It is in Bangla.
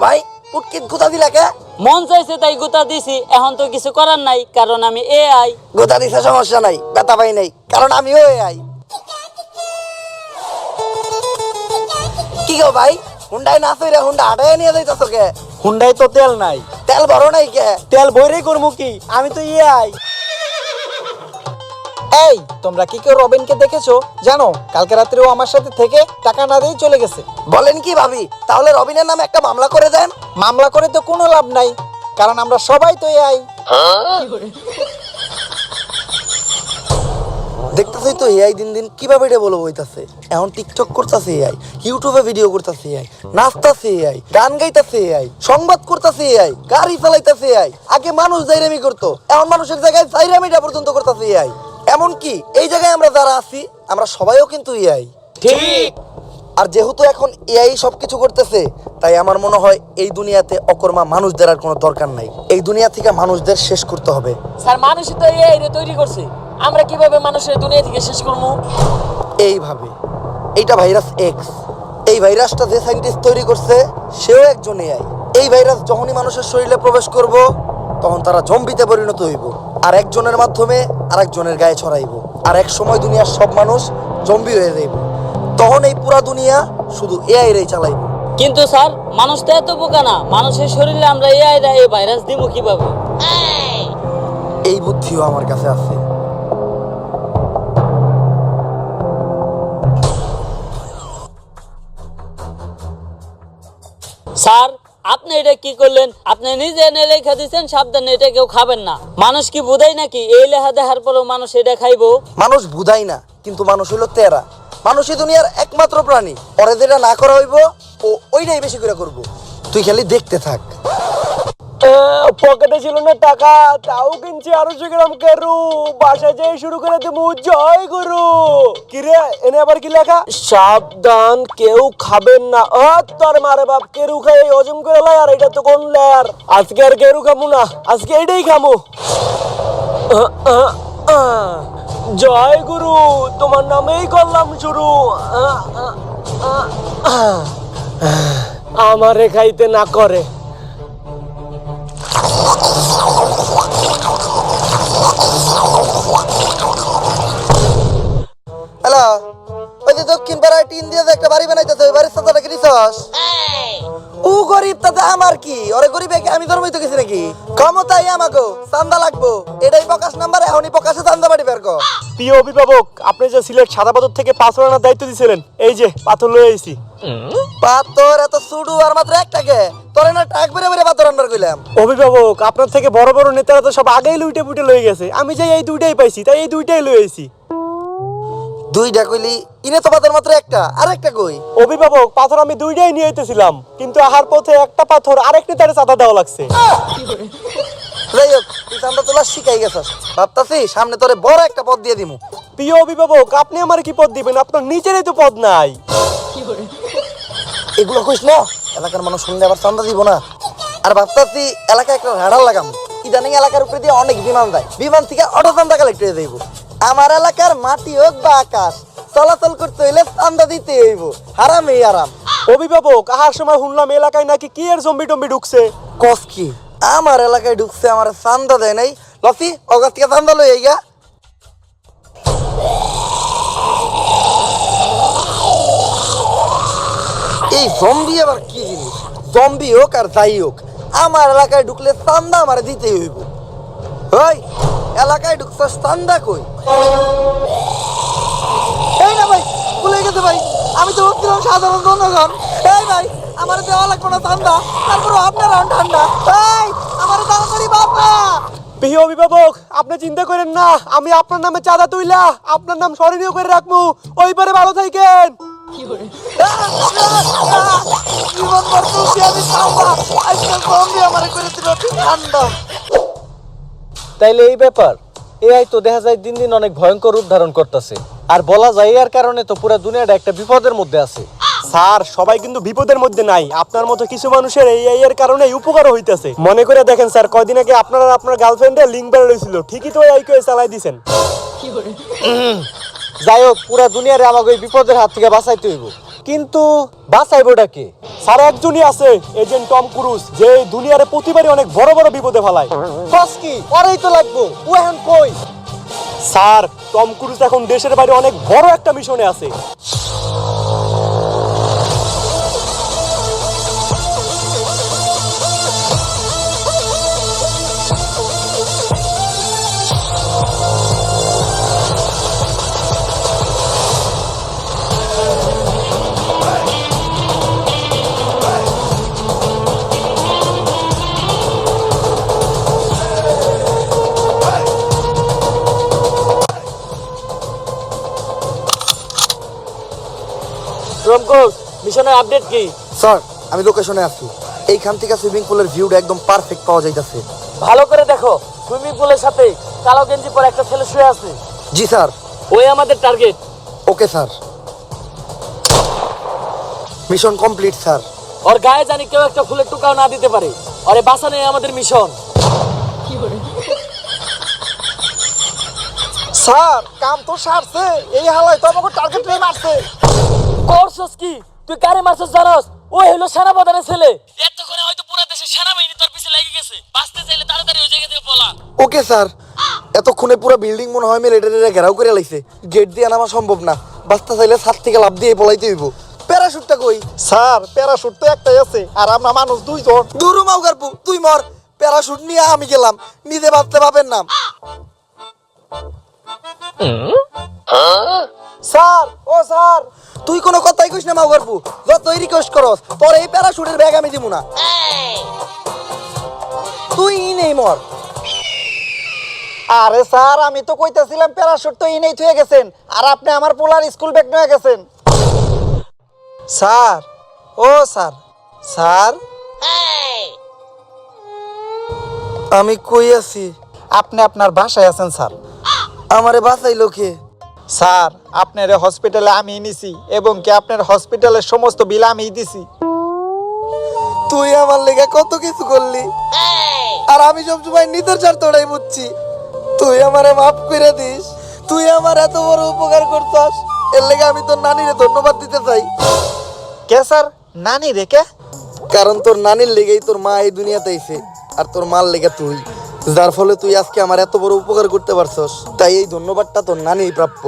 ভাই পুটকিত গুতা দিলা কে? মন চাইছে তাই গুতা দিছি এখন তো কিছু করার নাই কারণ আমি এ আই গোতা দিছে সমস্যা নাই ব্যথা পাই নাই কারণ আমিও কি গো ভাই হুন্ডাই না চইরা হুন্ডা হাটাই নিয়ে যাইতাছ কে? হুন্ডাই তো তেল নাই। তেল ভরো নাই কে? তেল ভরেই করব কি? আমি তো ইয়ে আই এই তোমরা কি কেউ রবিনকে দেখেছ? জানো কালকে রাত্রেও আমার সাথে থেকে টাকা না দিয়ে চলে গেছে। বলেন কি ভাবি তাহলে রবিনের নামে একটা মামলা করে দেন? মামলা করে তো কোনো লাভ নাই কারণ আমরা সবাই তো আই দেখতেছই তো এআই দিন দিন কীভাবে হইতাছে। এখন টিকটক করতেছে এআই ইউটিউবে ভিডিও করতেছে এআই নাচতাছে এআই গান গাইতাছে এআই সংবাদ করতেছে এআই গাড়ি চালাইতাছে এআই। আগে মানুষ জাইরামি করতো এখন মানুষের জায়গায় জাইরামিটা পর্যন্ত করতেছে এআই। এমন কি এই জায়গায় আমরা যারা আছি আমরা সবাইও কিন্তু এআই ঠিক। আর যেহেতু এখন এআই সবকিছু করতেছে তাই আমার মনে হয় এই দুনিয়াতে অকর্মা মানুষদের আর কোনো দরকার নাই। এই দুনিয়া থেকে মানুষদের শেষ করতে হবে। স্যার মানুষই তো এ আই রে তৈরি করছে। আমরা কীভাবে মানুষের দুনিয়া থেকে শেষ করব? এইভাবে। এইটা ভাইরাস এক্স এই ভাইরাসটা যে সাইন্টিস্ট তৈরি করছে সেও একজন এআই এই ভাইরাস যখনই মানুষের শরীরে প্রবেশ করব তখন তারা জম্বিতে পরিণত হইব। আর একজনের মাধ্যমে আরেকজনের গায়ে ছড়াইব। আর এক সময় দুনিয়ার সব মানুষ জম্বি হয়ে যাইব। তখন এই পুরা দুনিয়া শুধু এআই রেই চালাইব। কিন্তু স্যার মানুষ তো এত বোকা না। মানুষের শরীরে আমরা এ আই রা এই ভাইরাস দিব কীভাবে? এই বুদ্ধিও আমার কাছে আছে। স্যার আপনি এটা কি করলেন? আপনি নিজে এনে লেখা দিচ্ছেন সাবধানে এটা কেউ খাবেন না। মানুষ কি বুঝাই নাকি? এই লেখা দেখার পরেও মানুষ এটা খাইবো? মানুষ বুঝাই না, কিন্তু মানুষ হইল তেরা। মানুষই দুনিয়ার একমাত্র প্রাণী। পরে যেটা না করা হইব, ও ওইটাই বেশি করে করব। তুই খালি দেখতে থাক। পকেটে ছিল না টাকা, তাও কিনছি আড়াইশো গ্রাম কেরু। বাসায় যেয়ে শুরু করে দেবো। জয় গুরু। কিরে, এনে আবার কি লেখা? সাবধান, কেউ খাবেন না। ও, তোর মারে বাপ, কেরু খাই, হজম করে লাই, আর এটা তো কোন লেয়ার? আজকে আর কেরু খামু না, আজকে এটাই খামু। জয় গুরু, তোমার নামেই করলাম শুরু। আমারে খাইতে না করে। হ্যালো ওই যে দক্ষিণ পাড়ায় টিন দিয়ে যে একটা বাড়ি বানাইতেছে ওই বাড়ির সাথে কি নিছস ও গরিব তাতে আমার কি? ওরে গরিবে আমি ধর্মই তো নাকি ক্ষমতাই আমাকে চান্দা লাগবো। এটাই প্রকাশ নাম্বার এখনই প্রকাশে চান্দা বাড়ি বের কর। প্রিয় অভিভাবক আপনি যে সিলেট সাদা পাথর থেকে পাথর আনার দায়িত্ব দিয়েছিলেন এই যে পাথর লয়ে আইছি। পাথর এত সুডু আর মাত্র একটাকে তোরে না টাক বেরে বেরে পাথর আনবার কইলাম। অভিভাবক আপনার থেকে বড় বড় নেতারা তো সব আগেই লুইটে পুটে লয়ে গেছে। আমি যে এই দুইটাই পাইছি তাই এই দুইটাই লয়ে আইছি। দুইটা কইলি ইনে তো পাথর মাত্র একটা আর একটা কই? অভিভাবক পাথর আমি দুইটাই নিয়ে আইতেছিলাম কিন্তু আহার পথে একটা পাথর আরেক নেতারে চাঁদা দেওয়া লাগছে। যাই হোক তুই চান্দা তোলা শিখাই গেছস। ভাবতাছি সামনে তোরে বড় একটা পদ দিয়ে দিমু। প্রিয় অভিভাবক আপনি আমার কি পদ দিবেন? আপনার নিজেরই তো পদ নাই। এগুলো কইস না এলাকার মানুষ শুনলে আবার চান্দা দিব না। আর ভাবতাছি এলাকায় একটা রাডার লাগাম। ইদানিং এলাকার উপরে দিয়ে অনেক বিমান যায়। বিমান থেকে অটো চান্দা কালেক্ট হয়ে যাইব। আমার এলাকার মাটি হোক বা আকাশ চলাচল করতে হইলে চান্দা দিতে হইব। হারামই আরাম অভিভাবক আহার সময় শুনলাম এলাকায় নাকি কি এর জম্বি টম্বি ঢুকছে? কস কি? আমার এলাকায় ঢুকছে আমার চান্দা দেয় নাই। লসি অগাছ থেকে চান্দা লই আইগা। এই জম্বি আবার কি জিনিস? জম্বি হোক আর যাই হোক আমার এলাকায় ঢুকলে চান্দা আমার দিতেই হইব। ওই এলাকায় ঢুকছস চান্দা কই? এই না ভাই ভুলে গেছে ভাই আমি তো ভাবছিলাম সাধারণ জনগণ। এই ভাই আমার দেওয়া লাগবে না চান্দা তারপর আপনার ঠান্ডা এই আমার তাড়াতাড়ি বাবা প্রিয় অভিভাবক আপনি চিন্তা করেন না আমি আপনার নামে চাঁদা তুইলা আপনার নাম স্মরণীয় করে রাখব। ওইবারে ভালো থাকেন। জীবন বর্তমানে আমি আমার করে দিল ঠান্ডা তাইলে এই ব্যাপার। এআই তো দেখা যায় দিন দিন অনেক ভয়ঙ্কর রূপ ধারণ করতেছে। আর বলা যায় এর কারণে তো পুরো দুনিয়াটা একটা বিপদের মধ্যে আছে। স্যার সবাই কিন্তু বিপদের মধ্যে নাই। আপনার মতো কিছু মানুষের এই এই এর কারণে উপকার হইতাছে। মনে করে দেখেন স্যার কয়দিন আগে আপনার আর আপনার গার্লফ্রেন্ডের লিঙ্ক বের হয়েছিল ঠিকই তো এই করে চালাই দিছেন। যাই হোক পুরো দুনিয়ারে আমাকে ওই বিপদের হাত থেকে বাঁচাইতে হইব। কিন্তু বাঁচাইবোটা কে? স্যার, একজনই আছে, এজেন্ট টম ক্রুজ, যে দুনিয়ারে প্রতিবারই অনেক বড় বড় বিপদে ফেলায়। কস কি? পরেই তো লাগবো, ও এখন কই? স্যার, টম ক্রুজ এখন দেশের বাইরে অনেক বড় একটা মিশনে আছে। রমকোস মিশনের আপডেট কি? স্যার আমি লোকেশনে আছি। এইখান থেকে সুইমিং পুলের ভিউটা একদম পারফেক্ট পাওয়া যাইতাছে। ভালো করে দেখো সুইমিং পুলের সাথে কালো গেঞ্জি পরে একটা ছেলে শুয়ে আছে। জি স্যার। ওই আমাদের target okay sir. Mission complete sir. ওর গায়ে জানি কেউ একটা ফুলের টুকাও না দিতে পারে। আরে বাঁচানোই আমাদের মিশন স্যার কাম তো সারছে। এই হালাই তো আমাকে টার্গেট নিয়ে মারছে। করছস কি? তুই কারে মারছস জানোস? ওই হলো সেনাপ্রধানের ছেলে। এতক্ষণে হয়তো পুরো দেশের সেনাবাহিনী তোর পিছে লেগে গেছে। বাঁচতে চাইলে তাড়াতাড়ি ওই জায়গা থেকে পলা। Okay sir. এতক্ষণে পুরো বিল্ডিং মনে হয় মিলিটারিরা ঘেরাও করে লাইছে। গেট দিয়ে নামা সম্ভব না। বাস্তা চাইলে ছাদ থেকে লাভ দিয়ে পলাইতে হইব। প্যারাশুটটা কই? স্যার প্যারাশুট তো একটাই আছে। আর আমরা মানুষ দুইজন দুরু মাউগারপু তুই মর। প্যারাশুট নিয়ে আমি গেলাম। নিজে বাঁচতে পাবেন না। স্যার, ও স্যার, তুই কোনো কথাই কইস না মাউগারপু যতই রিকোয়েস্ট করস এই প্যারাশুটের ব্যাগ আমি দিব না। তুই নেই মর। আরে স্যার, আমি তো কইতাছিলাম প্যারাশুট তো ইনেই থুয়ে গেছেন, আর আপনি আমার পোলার স্কুল ব্যাগ নিয়ে গেছেন। স্যার, ও স্যার স্যার। আমি কই আছি আপনি আপনার বাসায় আছেন, স্যার। আমারে বাঁচাইলো কে? স্যার আপনার হসপিটালে আমি নিছি এবং কি আপনার হসপিটালের সমস্ত বিল আমি দিছি। তুই আমার লেগে কত কিছু করলি? আর আমি সব সময় চার তোড়াই বুঝছি। তুই আমারে মাফ করে দিস। তুই আমার এত বড় উপকার করছস। এর লেগে আমি তোর নানিরে ধন্যবাদ দিতে চাই। কে স্যার? নানি রে কে? কারণ তোর নানির লেগেই তোর মা এই দুনিয়াতে আইছে আর তোর মার লেগে তুই। যার ফলে তুই আজকে আমার এত বড় উপকার করতে পারছস, তাই এই ধন্যবাদটা তোর নানি প্রাপ্য।